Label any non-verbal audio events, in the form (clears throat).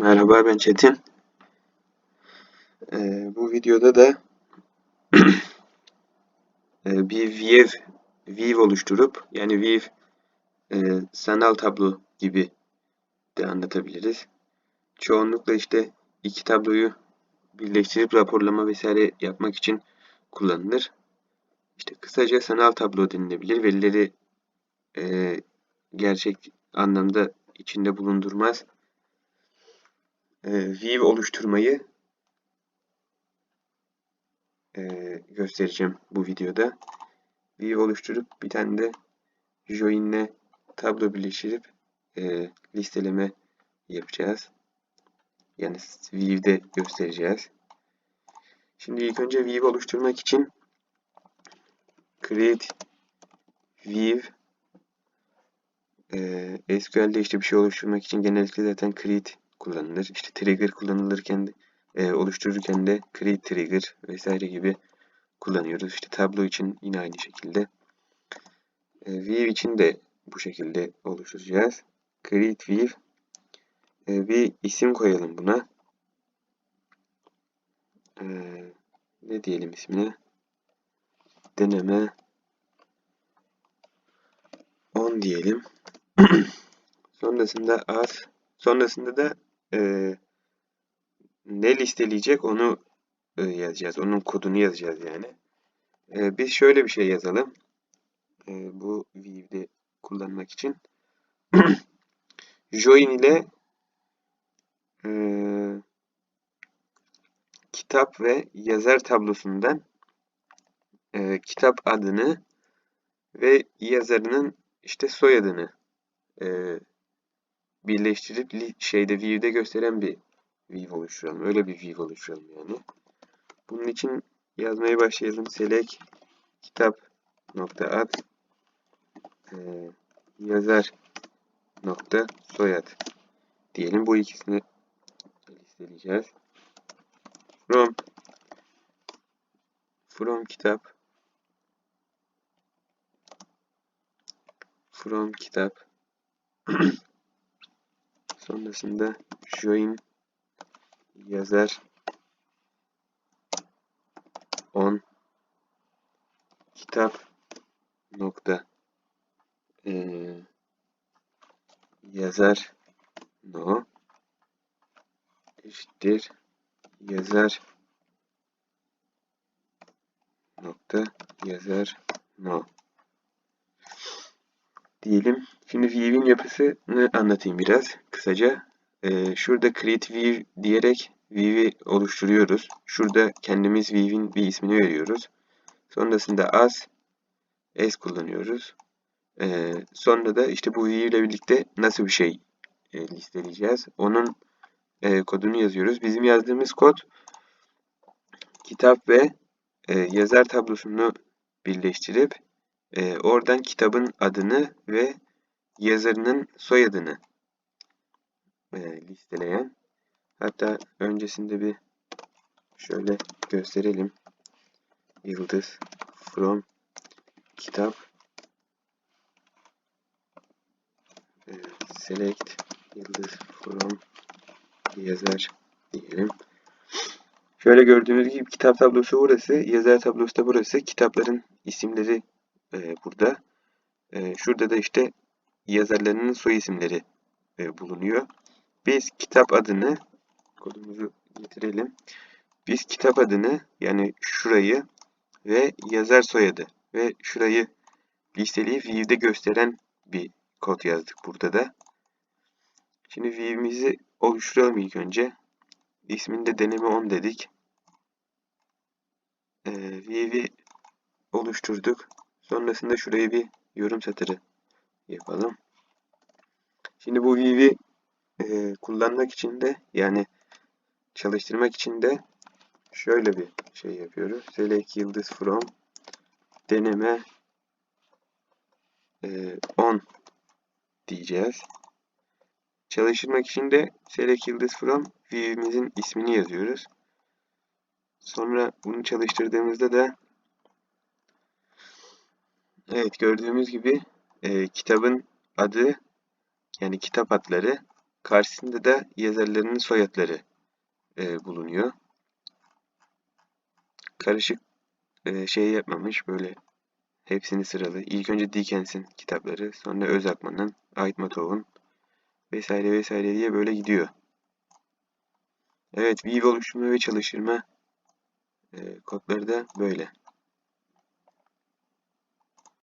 Merhaba ben Çetin. Ee, bu videoda da (clears throat) e, bir view, view oluşturup yani view e, sanal tablo gibi de anlatabiliriz. Çoğunlukla işte iki tabloyu birleştirip raporlama vesaire yapmak için kullanılır. İşte kısaca sanal tablo denilebilir. Verileri e, gerçek anlamda içinde bulundurmaz e, view oluşturmayı e, göstereceğim bu videoda. View oluşturup bir tane de join'le tablo birleştirip e, listeleme yapacağız. Yani view'de göstereceğiz. Şimdi ilk önce view oluşturmak için create view e, SQL'de işte bir şey oluşturmak için genellikle zaten create kullanılır. İşte trigger kullanılırken de, e, oluştururken de create trigger vesaire gibi kullanıyoruz. İşte tablo için yine aynı şekilde. E, view için de bu şekilde oluşturacağız. Create view. E, bir isim koyalım buna. E, ne diyelim ismine? Deneme 10 diyelim. (clears throat) Sonrasında as. Sonrasında da e, ne listeleyecek onu e, yazacağız. Onun kodunu yazacağız yani. E, biz şöyle bir şey yazalım. E, bu view'de kullanmak için. (clears throat) Join ile e, kitap ve yazar tablosundan e, kitap adını ve yazarının işte soyadını e, birleştirip şeyde view'de gösteren bir view oluşturalım. Öyle bir view oluşturalım yani. Bunun için yazmaya başlayalım. Select kitap nokta ad yazar nokta soyad diyelim. Bu ikisini listeleyeceğiz. From from kitap from kitap (clears throat) sonrasında join yazar. On. Kitap. Nokta. Ee, yazar. No. Eşittir. Yazar. Nokta. Yazar. No. Diyelim. Şimdi view'in yapısını anlatayım biraz kısaca. Ee, şurada create view diyerek view'i oluşturuyoruz. Şurada kendimiz view'in bir ismini veriyoruz. Sonrasında as as kullanıyoruz. Ee, sonra da işte bu view ile birlikte nasıl bir şey e, listeleyeceğiz. Onun e, kodunu yazıyoruz. Bizim yazdığımız kod kitap ve e, yazar tablosunu birleştirip e, oradan kitabın adını ve yazarının soyadını e, listeleyen hatta öncesinde bir şöyle gösterelim yıldız from kitap e, select yıldız from yazar diyelim. Şöyle gördüğünüz gibi kitap tablosu burası, yazar tablosu da burası. Kitapların isimleri e, burada. E, şurada da işte yazarlarının soy isimleri e, bulunuyor. Biz kitap adını kodumuzu getirelim. Biz kitap adını yani şurayı ve yazar soyadı ve şurayı listeleyip view'de gösteren bir kod yazdık burada da. Şimdi view'imizi oluşturalım ilk önce. İsmini de deneme 10 dedik. Ee, view'i oluşturduk. Sonrasında şuraya bir yorum satırı yapalım. Şimdi bu view'i e, kullanmak için de yani çalıştırmak için de şöyle bir şey yapıyoruz. Select yıldız from deneme e, on diyeceğiz. Çalıştırmak için de select yıldız from view'imizin ismini yazıyoruz. Sonra bunu çalıştırdığımızda da evet gördüğümüz gibi e, kitabın adı yani kitap adları Karşısında da yazarlarının soyadları e, bulunuyor. Karışık e, şey yapmamış böyle hepsini sıralı. İlk önce Dickens'in kitapları, sonra Özakman'ın, Aytmatov'un vesaire vesaire diye böyle gidiyor. Evet, Weave oluşturma ve çalıştırma e, kodları da böyle.